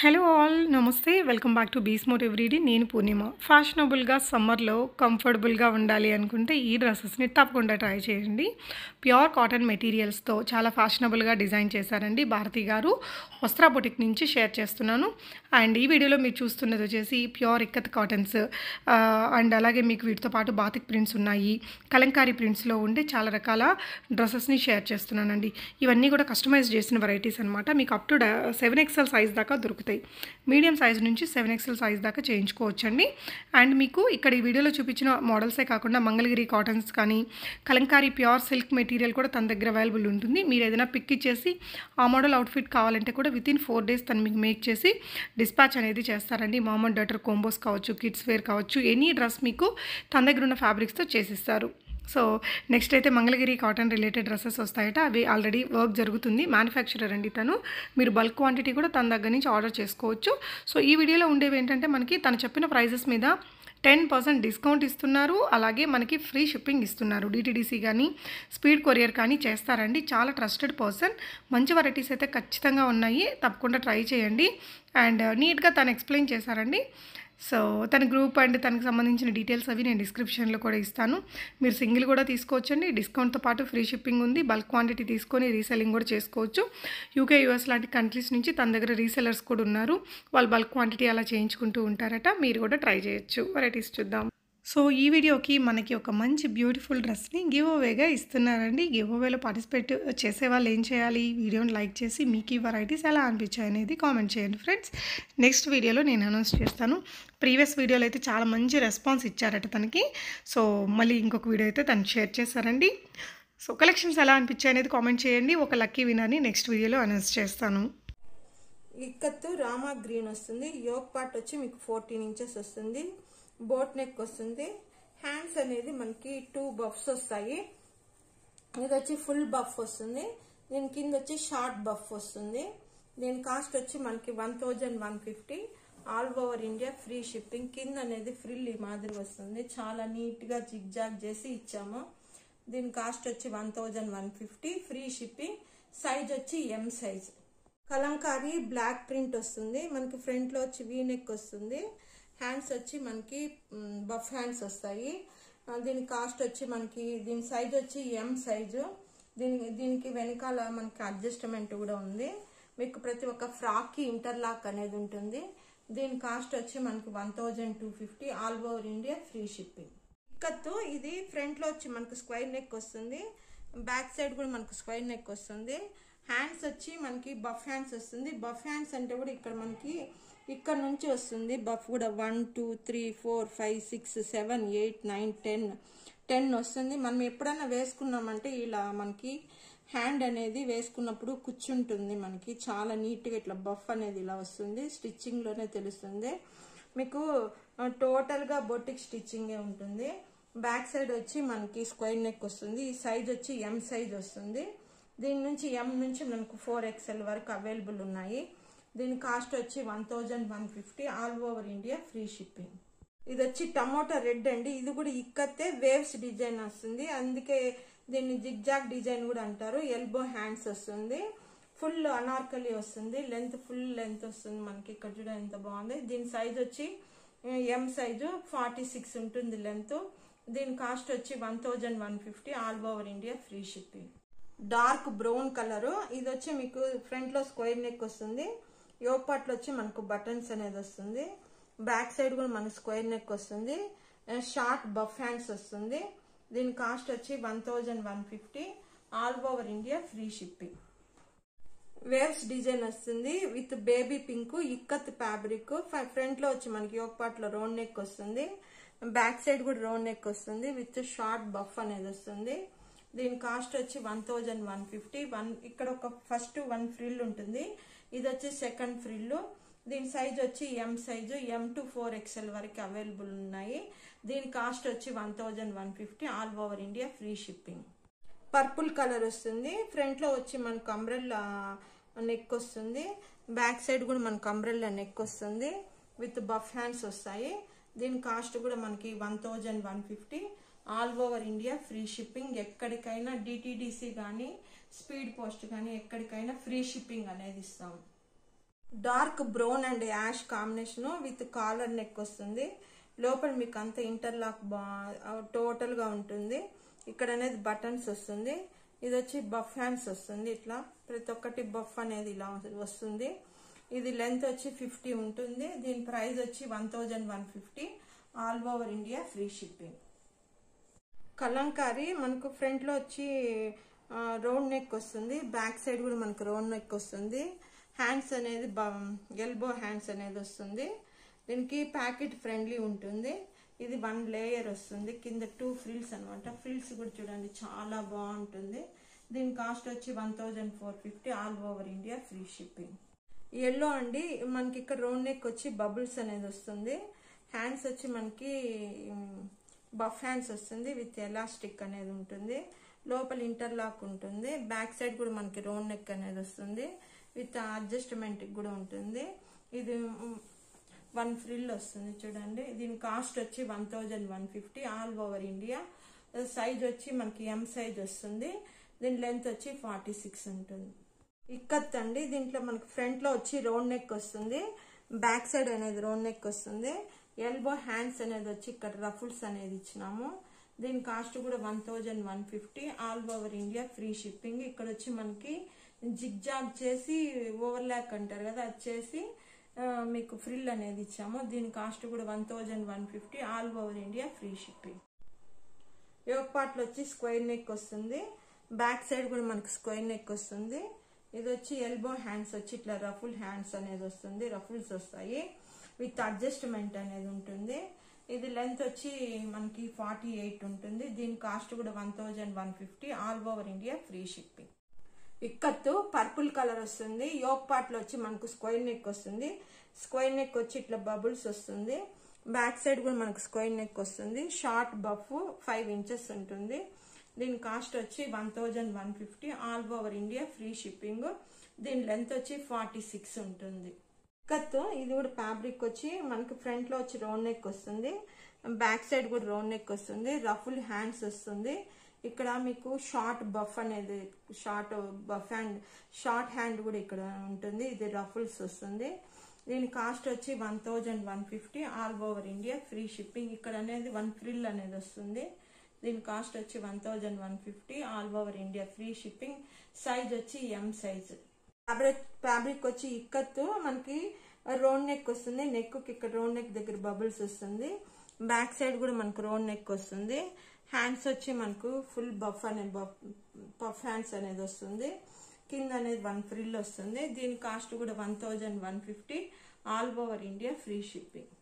Hello all నమస్తే. Welcome back to బీస్ మోట్ ఎవ్రీడే నేను పూర్ణిమ. ఫ్యాషనబుల్గా సమ్మర్లో కంఫర్టబుల్గా ఉండాలి అనుకుంటే ఈ డ్రెస్సెస్ని తప్పకుండా ట్రై చేయండి. ప్యూర్ కాటన్ మెటీరియల్స్తో చాలా ఫ్యాషనబుల్గా డిజైన్ చేశారండి భారతి గారు. వస్త్ర బొటిక్ నుంచి షేర్ చేస్తున్నాను. అండ్ ఈ వీడియోలో మీరు చూస్తున్నది వచ్చేసి ప్యూర్ ఇక్కత్ కాటన్స్ అండ్ అలాగే మీకు వీటితో పాటు బాతిక్ ప్రింట్స్ ఉన్నాయి. కలంకారీ ప్రింట్స్లో ఉండే చాలా రకాల డ్రెస్సెస్ని షేర్ చేస్తున్నానండి. ఇవన్నీ కూడా కస్టమైజ్ చేసిన వెరైటీస్ అనమాట మీకు up to seven XL size దాకా దొరుకుతాయి. మీడియం సైజ్ నుంచి సెవెన్ ఎక్స్ఎల్ సైజ్ దాకా చేయించుకోవచ్చండి. అండ్ మీకు ఇక్కడ ఈ వీడియోలో చూపించిన మోడల్సే కాకుండా మంగళగిరి కాటన్స్ కానీ కలంకారీ ప్యూర్ సిల్క్ మెటీరియల్ కూడా తన దగ్గర అవైలబుల్ ఉంటుంది. మీరు ఏదైనా పిక్ ఇచ్చేసి ఆ మోడల్ అవుట్ఫిట్ కావాలంటే కూడా విత్ ఇన్ ఫోర్ డేస్ తను మీకు మేక్ చేసి డిస్పాచ్ అనేది చేస్తారండి. మామూలు డాటర్ కోంబోస్ కావచ్చు కిడ్స్ వేర్ కావచ్చు ఎనీ డ్రెస్ మీకు తన దగ్గర ఉన్న ఫ్యాబ్రిక్స్తో చేసిస్తారు. సో నెక్స్ట్ అయితే మంగళగిరి కాటన్ రిలేటెడ్ డ్రెస్సెస్ వస్తాయట. అవి ఆల్రెడీ వర్క్ జరుగుతుంది. మ్యానుఫ్యాక్చరర్ అండి తను. మీరు బల్క్ క్వాంటిటీ కూడా తన దగ్గర నుంచి ఆర్డర్ చేసుకోవచ్చు. సో ఈ వీడియోలో ఉండేవి ఏంటంటే మనకి తను చెప్పిన ప్రైజెస్ మీద టెన్ పర్సెంట్ డిస్కౌంట్ ఇస్తున్నారు. అలాగే మనకి ఫ్రీ షిప్పింగ్ ఇస్తున్నారు. డిటీడీసీ కానీ స్పీడ్ కొరియర్ కానీ చేస్తారండి. చాలా ట్రస్టెడ్ పర్సన్. మంచి వెరైటీస్ అయితే ఖచ్చితంగా ఉన్నాయి. తప్పకుండా ట్రై చేయండి. అండ్ నీట్గా తను ఎక్స్ప్లెయిన్ చేశారండి. సో తన గ్రూప్ అండ్ తనకు సంబంధించిన డీటెయిల్స్ అవి నేను డిస్క్రిప్షన్లో కూడా ఇస్తాను. మీరు సింగిల్ కూడా తీసుకోవచ్చండి. డిస్కౌంట్తో పాటు ఫ్రీ షిప్పింగ్ ఉంది. బల్క్ క్వాంటిటీ తీసుకొని రీసెల్లింగ్ కూడా చేసుకోవచ్చు. యూకే యూఎస్ లాంటి కంట్రీస్ నుంచి తన దగ్గర రీసెలర్స్ కూడా ఉన్నారు. వాళ్ళు బల్క్ క్వాంటిటీ అలా చేయించుకుంటూ ఉంటారట. మీరు కూడా ట్రై చేయొచ్చు. వెరైటీస్ చూద్దాం. సో ఈ వీడియోకి మనకి ఒక మంచి బ్యూటిఫుల్ డ్రెస్ని గివ్ అవేగా ఇస్తున్నారండి. గివ్ అవేలో పార్టిసిపేట్ చేసే వాళ్ళు ఏం చేయాలి? వీడియోని లైక్ చేసి మీకు ఈ వెరైటీస్ ఎలా అనిపించాయి అనేది కామెంట్ చేయండి ఫ్రెండ్స్. నెక్స్ట్ వీడియోలో నేను అనౌన్స్ చేస్తాను. ప్రీవియస్ వీడియోలో అయితే చాలా మంచి రెస్పాన్స్ ఇచ్చారట తనకి. సో మళ్ళీ ఇంకొక వీడియో అయితే తను షేర్ చేశారండి సో కలెక్షన్స్ ఎలా అనిపించాయి అనేది కామెంట్ చేయండి. ఒక లక్కీ వినర్ని నెక్స్ట్ వీడియోలో అనౌన్స్ చేస్తాను. ఇక్కత్తు రామా గ్రీన్ వస్తుంది. యోగ్ పార్ట్ వచ్చి మీకు ఫోర్టీన్ ఇంచెస్ వస్తుంది. బోట్ నెక్ వస్తుంది. హ్యాండ్స్ అనేది మనకి టూ బఫ్స్ వస్తాయి. ఇది వచ్చి ఫుల్ బఫ్ వస్తుంది. దీని కింద వచ్చి షార్ట్ బఫ్ వస్తుంది. దీని కాస్ట్ వచ్చి మనకి one thousand one fifty all over India free shipping కింద అనేది ఫ్రిల్ ఈ మాదిరి వస్తుంది. చాలా నీట్గా జిగ్ జాగ్ చేసి ఇచ్చాము. దీని కాస్ట్ వచ్చి one thousand one fifty free shipping size వచ్చి M size Kalamkari block print వస్తుంది. మనకి ఫ్రంట్లో వచ్చి వీ నెక్ వస్తుంది. హ్యాండ్స్ వచ్చి మనకి బఫ్ హ్యాండ్స్ వస్తాయి. దీని కాస్ట్ వచ్చి మనకి దీని సైజ్ వచ్చి ఎం సైజు దీనికి దీనికి వెనకాల మనకి అడ్జస్ట్మెంట్ కూడా ఉంది. మీకు ప్రతి ఒక్క ఫ్రాక్కి ఇంటర్లాక్ అనేది ఉంటుంది. దీని కాస్ట్ వచ్చి మనకి one thousand two fifty all over India free shipping ikat ఇది ఫ్రంట్లో వచ్చి మనకు స్క్వైర్ నెక్ వస్తుంది. బ్యాక్ సైడ్ కూడా మనకు స్క్వైర్ నెక్ వస్తుంది. హ్యాండ్స్ వచ్చి మనకి బఫ్ హ్యాండ్స్ వస్తుంది. బఫ్ హ్యాండ్స్ అంటే కూడా ఇక్కడ మనకి ఇక్కడ నుంచి వస్తుంది బఫ్ కూడా one two three four five six seven eight nine ten. Ten వస్తుంది. మనం ఎప్పుడైనా వేసుకున్నామంటే ఇలా మనకి హ్యాండ్ అనేది వేసుకున్నప్పుడు కూర్చుంటుంది మనకి. చాలా నీట్గా ఇట్లా బఫ్ అనేది ఇలా వస్తుంది. స్టిచ్చింగ్లోనే తెలుస్తుంది. మీకు టోటల్గా బొటిక్ స్టిచ్చింగే ఉంటుంది. బ్యాక్ సైడ్ వచ్చి మనకి స్క్వైర్ నెక్ వస్తుంది. ఈ సైజ్ వచ్చి ఎం సైజ్ వస్తుంది. దీని నుంచి ఎం నుంచి మనకు ఫోర్ ఎక్స్ఎల్ వరకు అవైలబుల్ ఉన్నాయి. దీని కాస్ట్ వచ్చి one thousand one fifty all over India free shipping. ఇది వచ్చి టమోటా రెడ్ అండి. ఇది కూడా ఇక్కతే వేవ్స్ డిజైన్ వస్తుంది. అందుకే దీన్ని జిగ్జాగ్ డిజైన్ కూడా అంటారు. ఎల్బో హ్యాండ్స్ వస్తుంది. ఫుల్ అనార్కలి వస్తుంది. లెంత్ ఫుల్ లెంత్ వస్తుంది మనకి. ఇక్కడ చూడ ఎంత బాగుంది. దీని సైజ్ వచ్చి ఎం సైజు? ఫార్టీ సిక్స్ ఉంటుంది లెంత్. దీని కాస్ట్ వచ్చి one thousand one fifty all over India free shipping. Dark brown colour. ఇది వచ్చి మీకు ఫ్రంట్లో స్క్వేర్ నెక్ వస్తుంది. యోగ్ పార్ట్లో వచ్చి మనకు బటన్స్ అనేది వస్తుంది. బ్యాక్ సైడ్ కూడా మనకు స్క్వేర్ నెక్ వస్తుంది. షార్ట్ బఫ్ హ్యాండ్స్ వస్తుంది. దీని కాస్ట్ వచ్చి one thousand one fifty. All over India free shipping. Waves design వస్తుంది. With baby pink ikat fabric. ఫ్రంట్లో వచ్చి మనకి యోగ్ పార్ట్లో రౌండ్ నెక్ వస్తుంది. బ్యాక్ సైడ్ కూడా రౌండ్ నెక్ వస్తుంది. విత్ షార్ట్ బఫ్ అనేది వస్తుంది. దీని కాస్ట్ వచ్చి one thousand one fifty. One ఇక్కడ ఒక ఫస్ట్ వన్ ఫ్రిల్ ఉంటుంది. ఇది వచ్చి సెకండ్ ఫ్రిల్ దీని సైజ్ వచ్చి M size M to four XL వరకు అవైలబుల్ ఉన్నాయి. దీని కాస్ట్ వచ్చి one thousand one fifty all over India free shipping purple colour వస్తుంది. ఫ్రంట్లో వచ్చి మనకు అంబ్రెల్లా నెక్ వస్తుంది. బ్యాక్ సైడ్ కూడా మనకు అంబ్రెల్లా నెక్ వస్తుంది. విత్ బఫ్ హ్యాండ్స్ వస్తాయి. దీని కాస్ట్ కూడా మనకి one thousand one fifty all over India free shipping ఎక్కడికైనా డిటీడీసీ కానీ స్పీడ్ పోస్ట్ కానీ ఎక్కడికైనా ఫ్రీ షిప్పింగ్ అనేది ఇస్తాం. Dark brown and ash combination with collar neck వస్తుంది. లోపల మీకు అంత ఇంటర్లాక్ బా టోటల్గా ఉంటుంది. ఇక్కడ అనేది బటన్స్ వస్తుంది. ఇది వచ్చి బఫ్ హ్యాండ్స్ వస్తుంది ఇట్లా. ప్రతి ఒక్కటి బఫ్ అనేది ఇలా వస్తుంది. ఇది లెంత్ వచ్చి ఫిఫ్టీ ఉంటుంది. దీని ప్రైస్ వచ్చి one thousand one fifty. All over India free shipping. Kalamkari మనకు ఫ్రంట్లో వచ్చి రౌండ్ నెక్ వస్తుంది. బ్యాక్ సైడ్ కూడా మనకు రౌండ్ నెక్ వస్తుంది. హ్యాండ్స్ అనేది ఎల్బో హ్యాండ్స్ అనేది వస్తుంది. దీనికి ప్యాకెట్ ఫ్రెండ్లీ ఉంటుంది. ఇది వన్ లేయర్ వస్తుంది. కింద టూ ఫ్రిల్స్ అనమాట ఫ్రిల్స్ కూడా చూడండి చాలా బాగుంటుంది. దీని కాస్ట్ వచ్చి one thousand four fifty all over India free shipping yellow అండి మనకి ఇక్కడ రౌండ్ నెక్ వచ్చి బబుల్స్ అనేది వస్తుంది. హ్యాండ్స్ వచ్చి మనకి బఫ్ హ్యాండ్స్ వస్తుంది విత్ ఎలాస్టిక్ అనేది ఉంటుంది. లోపల ఇంటర్లాక్ ఉంటుంది. బ్యాక్ సైడ్ కూడా మనకి రౌండ్ నెక్ అనేది వస్తుంది. విత్ అడ్జస్ట్మెంట్ కూడా ఉంటుంది. ఇది వన్ ఫ్రిల్ వస్తుంది చూడండి. దీని కాస్ట్ వచ్చి one thousand one fifty all over India. Size వచ్చి మనకి ఎం సైజ్ వస్తుంది. దీని లెంత్ వచ్చి ఫార్టీ సిక్స్ ఉంటుంది. ఇక్కత్ అండి. దీంట్లో మనకి ఫ్రంట్లో వచ్చి రౌండ్ నెక్ వస్తుంది. బ్యాక్ సైడ్ అనేది రౌండ్ నెక్ వస్తుంది. ఎల్బో హ్యాండ్స్ అనేది వచ్చి ఇక్కడ రఫుల్స్ అనేది ఇచ్చినాము. దీని కాస్ట్ కూడా one thousand one fifty all over India free shipping ఇక్కడ వచ్చి మనకి జిగ్ జాగ్ చేసి ఓవర్ ల్యాక్ అంటారు కదా అది చేసి మీకు ఫ్రిల్ అనేది ఇచ్చాము. దీని కాస్ట్ కూడా one thousand one fifty all over India free shipping yoke పార్ట్లో వచ్చి స్క్వేర్ నెక్ వస్తుంది. బ్యాక్ సైడ్ కూడా మనకి స్క్వేర్ నెక్ వస్తుంది. ఇది వచ్చి ఎల్బో హ్యాండ్స్ వచ్చి ఇట్లా రఫుల్ హ్యాండ్స్ అనేది వస్తుంది. రఫుల్స్ వస్తాయి. విత్ అడ్జస్ట్మెంట్ అనేది ఉంటుంది. ఇది లెంత్ వచ్చి మనకి ఫార్టీ ఎయిట్ ఉంటుంది. దీని కాస్ట్ కూడా one thousand one fifty all over India free shipping ikat purple colour వస్తుంది. యోక్ పార్ట్లో వచ్చి మనకు స్క్వైర్ నెక్ వస్తుంది. స్క్వైర్ నెక్ వచ్చి ఇట్లా బబుల్స్ వస్తుంది. బ్యాక్ సైడ్ కూడా మనకు స్క్వైర్ నెక్ వస్తుంది. షార్ట్ బఫ్ ఫైవ్ ఇంచెస్ ఉంటుంది. దీని కాస్ట్ వచ్చి one thousand one fifty all over India free shipping దీని లెంత్ వచ్చి ఫార్టీ సిక్స్ ఉంటుంది. కత్తు ఇది కూడా ఫ్యాబ్రిక్ వచ్చి మనకి ఫ్రంట్లో వచ్చి రౌండ్ నెక్ వస్తుంది. బ్యాక్ సైడ్ కూడా రౌండ్ నెక్ వస్తుంది. రఫుల్ హ్యాండ్స్ వస్తుంది. ఇక్కడ మీకు షార్ట్ బఫ్ అనేది short puff hand short hand కూడా ఇక్కడ ఉంటుంది. ఇది రఫుల్స్ వస్తుంది. దీని కాస్ట్ వచ్చి one thousand one fifty all over India free shipping ఇక్కడ అనేది వన్ ఫ్రిల్ అనేది వస్తుంది. దీని కాస్ట్ వచ్చి one thousand one fifty all over India free shipping size వచ్చి ఎం సైజ్ ఫ్యాబ్రిక్ ఫ్యాబ్రిక్ వచ్చి ఇక్కత్తు మనకి రౌండ్ నెక్ వస్తుంది. నెక్ ఇక్కడ రౌండ్ నెక్ దగ్గర బబుల్స్ వస్తుంది. బ్యాక్ సైడ్ కూడా మనకు రౌండ్ నెక్ వస్తుంది. హ్యాండ్స్ వచ్చి మనకు ఫుల్ బఫ్ అనే బఫ్ హ్యాండ్స్ అనేది వస్తుంది. కింద అనేది వన్ ఫ్రిల్ వస్తుంది. దీని కాస్ట్ కూడా one thousand one fifty all over India free shipping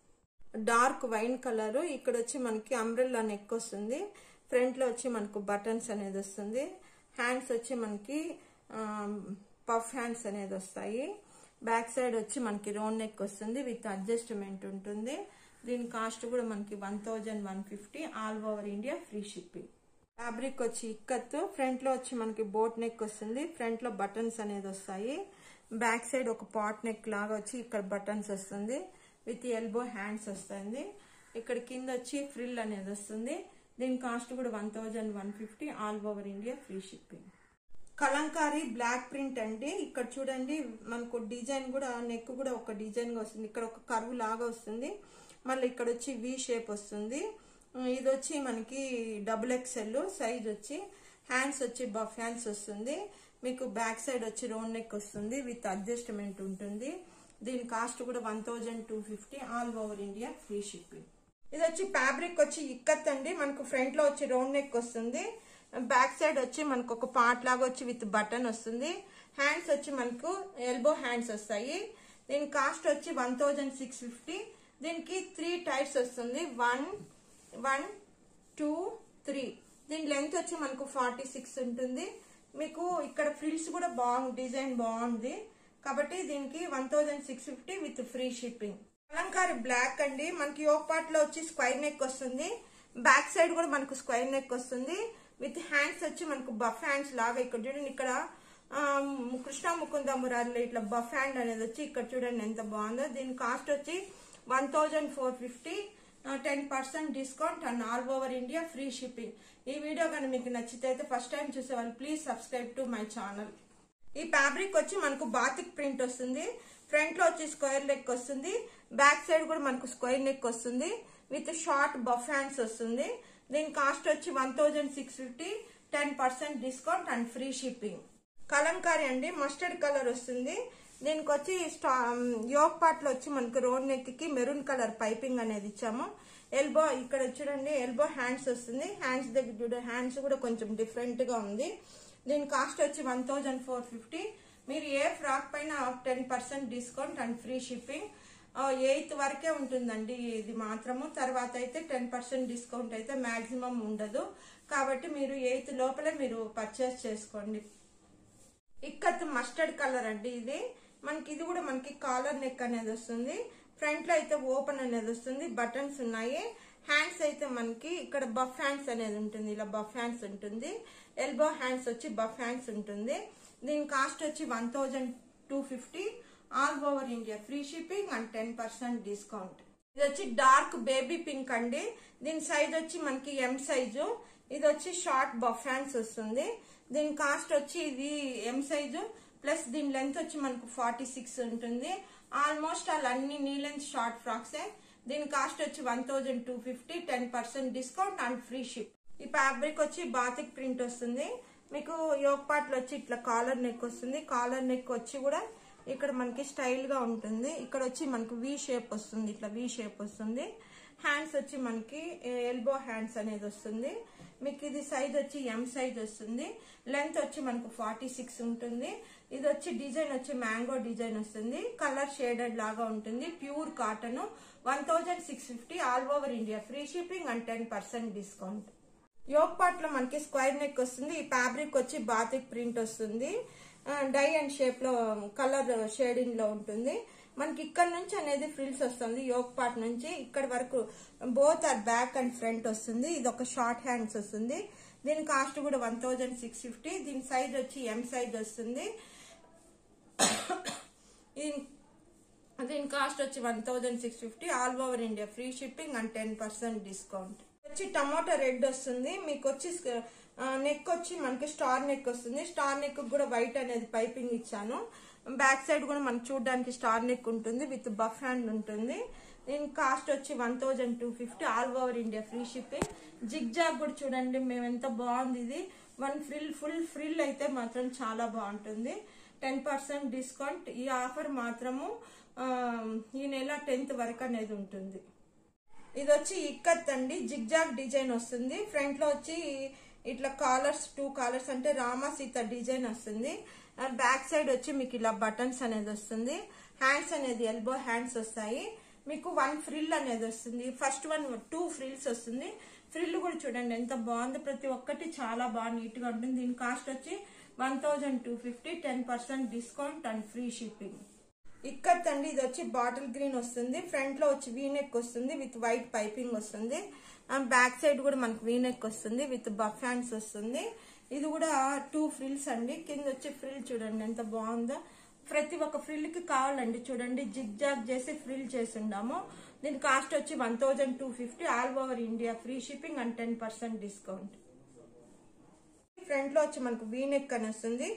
dark wine colour ఇక్కడ వచ్చి మనకి అంబ్రెల్లా నెక్ వస్తుంది. ఫ్రంట్లో వచ్చి మనకు బటన్స్ అనేది వస్తుంది. హ్యాండ్స్ వచ్చి మనకి um, పఫ్ హ్యాండ్స్ అనేది వస్తాయి. బ్యాక్ సైడ్ వచ్చి మనకి రౌండ్ నెక్ వస్తుంది విత్ అడ్జస్ట్మెంట్ ఉంటుంది. దీని కాస్ట్ కూడా మనకి one thousand one fifty all over India free shipping. Fabric వచ్చి ఇక్కత్తు ఫ్రంట్లో వచ్చి మనకి బోట్ నెక్ వస్తుంది. ఫ్రంట్లో బటన్స్ అనేది వస్తాయి. బ్యాక్ సైడ్ ఒక పాట్ నెక్ లాగా వచ్చి ఇక్కడ బటన్స్ వస్తుంది. విత్ ఎల్బో హ్యాండ్స్ వస్తుంది. ఇక్కడ కింద వచ్చి ఫ్రిల్ అనేది వస్తుంది. దీని కాస్ట్ కూడా one thousand one fifty all over India free shipping. Kalamkari block print అండి. ఇక్కడ చూడండి మనకు డిజైన్ కూడా నెక్ కూడా ఒక డిజైన్గా వస్తుంది. ఇక్కడ ఒక కరువు లాగా వస్తుంది. మళ్ళీ ఇక్కడ వచ్చి వి షేప్ వస్తుంది. ఇది వచ్చి మనకి డబుల్ ఎక్స్ఎల్ సైజ్ వచ్చి హ్యాండ్స్ వచ్చి బఫ్ హ్యాండ్స్ వస్తుంది. మీకు బ్యాక్ సైడ్ వచ్చి రౌండ్ నెక్ వస్తుంది విత్ అడ్జస్ట్మెంట్ ఉంటుంది. దీని కాస్ట్ కూడా one thousand two fifty all over India free shipping ఇది వచ్చి ఫ్యాబ్రిక్ వచ్చి ఇక్కత్ అండి. మనకు ఫ్రంట్లో వచ్చి రౌండ్ నెక్ వస్తుంది. బ్యాక్ సైడ్ వచ్చి మనకు ఒక పార్ట్ లాగా వచ్చి విత్ బటన్ వస్తుంది. హ్యాండ్స్ వచ్చి మనకు ఎల్బో హ్యాండ్స్ వస్తాయి. దీని కాస్ట్ వచ్చి వన్ థౌజండ్ సిక్స్ ఫిఫ్టీ. దీనికి త్రీ టైప్స్ వస్తుంది. వన్ వన్ టూ త్రీ దీని లెంత్ వచ్చి మనకు ఫార్టీ సిక్స్ ఉంటుంది. మీకు ఇక్కడ ఫ్రిల్స్ కూడా బాగుంది డిజైన్ బాగుంది. కాబట్టి దీనికి one thousand six fifty with free shipping అలంకారి block అండి. మనకి యోక్ పార్ట్లో వచ్చి స్క్వైర్ నెక్ వస్తుంది. బ్యాక్ సైడ్ కూడా మనకు స్క్వైర్ నెక్ వస్తుంది. విత్ హ్యాండ్స్ వచ్చి మనకు బఫ్ హ్యాండ్స్ లాగా ఇక్కడ చూడండి ఇక్కడ కృష్ణ ముకుంద మురారిలో ఇట్లా బఫ్ హ్యాండ్ అనేది వచ్చి ఇక్కడ చూడండి ఎంత బాగుందో. దీని కాస్ట్ వచ్చి one thousand four fifty ten percent discount and all over India free shipping. ఈ వీడియో కానీ మీకు నచ్చితే అయితే ఫస్ట్ టైం చూసేవాళ్ళు please subscribe to my channel. ఈ ఫ్యాబ్రిక్ వచ్చి మనకు బాతిక్ ప్రింట్ వస్తుంది. ఫ్రంట్లో వచ్చి స్క్వేర్ నెక్ వస్తుంది. బ్యాక్ సైడ్ కూడా మనకు స్క్వేర్ నెక్ వస్తుంది. విత్ షార్ట్ బఫ్ హ్యాండ్స్ వస్తుంది. దీని కాస్ట్ వచ్చి one thousand six fifty ten percent discount and free shipping kalamkari అండి మస్టర్డ్ కలర్ వస్తుంది. దీనికి వచ్చి యోక్ పార్ట్లో వచ్చి మనకు రోడ్ నెక్కి మెరూన్ కలర్ పైపింగ్ అనేది ఇచ్చాము. ఎల్బో ఇక్కడ చూడండి ఎల్బో హ్యాండ్స్ వస్తుంది. హ్యాండ్స్ దగ్గర చూడ హ్యాండ్స్ కూడా కొంచెం డిఫరెంట్గా ఉంది. దీని కాస్ట్ వచ్చి వన్ థౌజండ్ ఫోర్ ఫిఫ్టీ మీరు ఏ ఫ్రాక్ పైన ten percent discount and free shipping eighth వరకే ఉంటుందండి ఇది మాత్రము. తర్వాత అయితే టెన్ పర్సెంట్ డిస్కౌంట్ అయితే మాక్సిమం ఉండదు. కాబట్టి మీరు ఎయిత్ లోపలే మీరు పర్చేస్ చేసుకోండి. ఇక్కత్ మస్టర్డ్ కలర్ అండి ఇది. మనకి ఇది కూడా మనకి కాలర్ నెక్ అనేది వస్తుంది. ఫ్రంట్లో అయితే ఓపెన్ అనేది వస్తుంది. బటన్స్ ఉన్నాయి. హ్యాండ్స్ అయితే మనకి ఇక్కడ బఫ్ హ్యాండ్స్ అనేది ఉంటుంది. ఇలా బఫ్ హ్యాండ్స్ ఉంటుంది. ఎల్బో హ్యాండ్స్ వచ్చి బఫ్ హ్యాండ్స్ ఉంటుంది. దీని కాస్ట్ వచ్చి one thousand two fifty. All over India free shipping and ten percent discount. ఇది వచ్చి డార్క్ బేబీ పింక్ అండి. దీని సైజ్ వచ్చి మనకి ఎం సైజు. ఇది వచ్చి షార్ట్ బఫ్ వస్తుంది. దీని కాస్ట్ వచ్చి ఇది ఎం సైజు. ప్లస్ దీని లెంత్ వచ్చి మనకు ఫార్టీ సిక్స్ ఉంటుంది. ఆల్మోస్ట్ అలా అన్ని నీ లెంత్ షార్ట్ ఫ్రాక్సే. దీని కాస్ట్ వచ్చి one thousand two fifty ten percent discount and free ship. ఈ ఫ్యాబ్రిక్ వచ్చి బాతిక్ ప్రింట్ వస్తుంది. మీకు యోగ పార్ట్ వచ్చి ఇట్లా కాలర్ నెక్ వస్తుంది. కాలర్ నెక్ వచ్చి కూడా ఇక్కడ మనకి స్టైల్గా ఉంటుంది. ఇక్కడ వచ్చి మనకు వి షేప్ వస్తుంది. ఇట్లా వి షేప్ వస్తుంది. హ్యాండ్స్ వచ్చి మనకి ఎల్బో హ్యాండ్స్ అనేది వస్తుంది. మీకు ఇది సైజ్ వచ్చి ఎం సైజ్ వస్తుంది. లెంత్ వచ్చి మనకు ఫార్టీ సిక్స్ ఉంటుంది. ఇది వచ్చి డిజైన్ వచ్చి మ్యాంగో డిజైన్ వస్తుంది. కలర్ షేడెడ్ లాగా ఉంటుంది. Pure cotton one thousand six fifty all over India free shipping and ten percent discount yoke పాట్లో మనకి స్క్వేర్ నెక్ వస్తుంది. ఈ ఫ్యాబ్రిక్ వచ్చి బాతిక్ ప్రింట్ వస్తుంది. డై అండ్ షేప్లో కలర్ షేడింగ్లో ఉంటుంది. మనకి ఇక్కడ నుంచి అనేది ఫ్రిల్స్ వస్తుంది. యోక్ పార్ట్ నుంచి ఇక్కడ వరకు both are back and front వస్తుంది. ఇది ఒక షార్ట్ హ్యాండ్స్ వస్తుంది. దీని కాస్ట్ కూడా వన్ థౌజండ్ సిక్స్ ఫిఫ్టీ. దీని సైజ్ వచ్చి ఎం సైజ్ వస్తుంది. దీని కాస్ట్ వచ్చి one thousand six fifty. All over India free shipping and ten percent discount. వచ్చి టమాటో రెడ్ వస్తుంది. మీకు వచ్చి నెక్ వచ్చి మనకి స్టార్ నెక్ వస్తుంది స్టార్ నెక్ కూడా వైట్ అనేది పైపింగ్ ఇచ్చాను. బ్యాక్ సైడ్ కూడా మనకి చూడడానికి స్టార్ నెక్ ఉంటుంది విత్ బఫ్ హ్యాండ్ ఉంటుంది. దీని కాస్ట్ వచ్చి one thousand two fifty all over India free shipping. Zigzag కూడా చూడండి మేము ఎంత బాగుంది ఇది. వన్ ఫ్రిల్ ఫుల్ ఫ్రిల్ అయితే మాత్రం చాలా బాగుంటుంది. Ten percent discount. ఈ ఆఫర్ మాత్రము ఈ నెల టెన్త్ వరకు అనేది ఉంటుంది. ఇది వచ్చి ఇక్కత్ అండి. జిగ్జాగ్ డిజైన్ వస్తుంది. ఫ్రంట్లో వచ్చి ఇట్లా కాలర్స్ టూ కాలర్స్ అంటే రామా సీత డిజైన్ వస్తుంది. బ్యాక్ సైడ్ వచ్చి మీకు ఇలా బటన్స్ అనేది వస్తుంది. హ్యాండ్స్ అనేది ఎల్బో హ్యాండ్స్ వస్తాయి. మీకు వన్ ఫ్రిల్ అనేది వస్తుంది. ఫస్ట్ వన్ టూ ఫ్రిల్స్ వస్తుంది. ఫ్రిల్ కూడా చూడండి ఎంత బాగుంది. ప్రతి ఒక్కటి చాలా బాగా నీట్గా ఉంటుంది. దీని కాస్ట్ వచ్చి one thousand two fifty ten percent discount and free shipping. Ikat అండి ఇది వచ్చి బాటిల్ గ్రీన్ వస్తుంది. ఫ్రంట్లో వచ్చి వీనెక్ వస్తుంది విత్ వైట్ పైపింగ్ వస్తుంది. బ్యాక్ సైడ్ కూడా మనకు వీనెక్ వస్తుంది విత్ బఫ్ హ్యాండ్స్ వస్తుంది. ఇది కూడా టూ ఫ్రిల్స్ అండి. కింద వచ్చి ఫ్రిల్ చూడండి ఎంత బాగుందో. ప్రతి ఒక్క ఫ్రిల్కి కావాలండి. చూడండి జిగ్ జాగ్ చేసి ఫ్రిల్ చేసి ఉండాము దీని కాస్ట్ వచ్చి one thousand two fifty all over India. Free shipping and ten percent discount. ఫ్రంట్లో వచ్చి మనకు వీనెక్ అని వస్తుంది.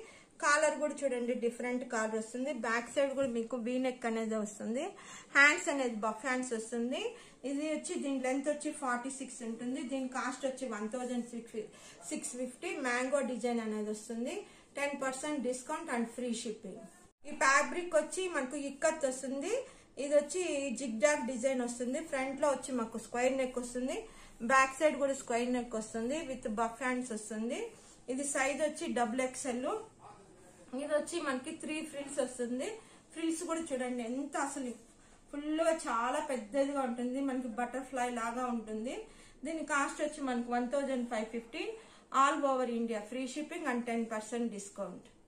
కాలర్ కూడా చూడండి డిఫరెంట్ కాలర్ వస్తుంది. బ్యాక్ సైడ్ కూడా మీకు వీనెక్ అనేది వస్తుంది. హ్యాండ్స్ అనేది బఫ్ హ్యాండ్స్ వస్తుంది. ఇది వచ్చి దీని లెంత్ వచ్చి ఫార్టీ సిక్స్ ఉంటుంది. దీని కాస్ట్ వచ్చి one thousand six fifty mango design అనేది వస్తుంది. Ten percent discount and free shipping ఈ ఫ్యాబ్రిక్ వచ్చి మనకు ఇక్కత్ వస్తుంది. ఇది వచ్చి జిగ్జాగ్ డిజైన్ వస్తుంది. ఫ్రంట్లో వచ్చి మాకు స్క్వైర్ నెక్ వస్తుంది. బ్యాక్ సైడ్ కూడా స్క్వైర్ నెక్ వస్తుంది. విత్ బఫ్ హ్యాండ్స్ వస్తుంది. ఇది సైజ్ వచ్చి డబుల్ ఎక్స్ఎల్ ఇది వచ్చి మనకి త్రీ ఫ్రిల్స్ వస్తుంది. ఫ్రిల్స్ కూడా చూడండి ఎంత అసలు ఫుల్ చాలా పెద్దదిగా ఉంటుంది. మనకి బటర్ఫ్లై లాగా ఉంటుంది. దీని కాస్ట్ వచ్చి మనకి one thousand five all over India free shipping and ten percent discount